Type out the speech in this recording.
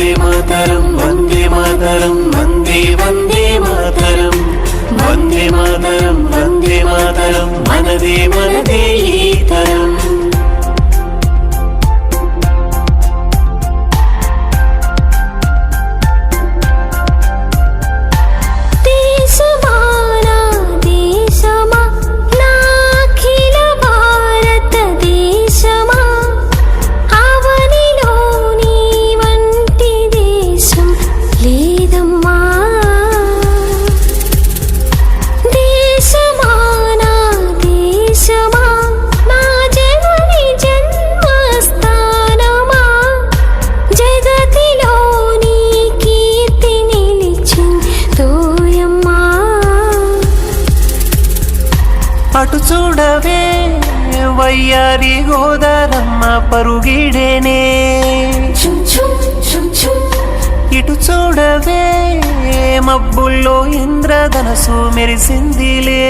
வந்தே மாதரம் வந்தே மாதரம் வந்தே வந்தே மாதரம். வந்தே மாதரம் வந்தே மாதரம் மனதே అటు చూడవే వయ్యారి గోదారమ్మ పరుగిడేనే. ఇటు చూడవే మబ్బుల్లో ఇంద్రధనసు మెరిసిందిలే.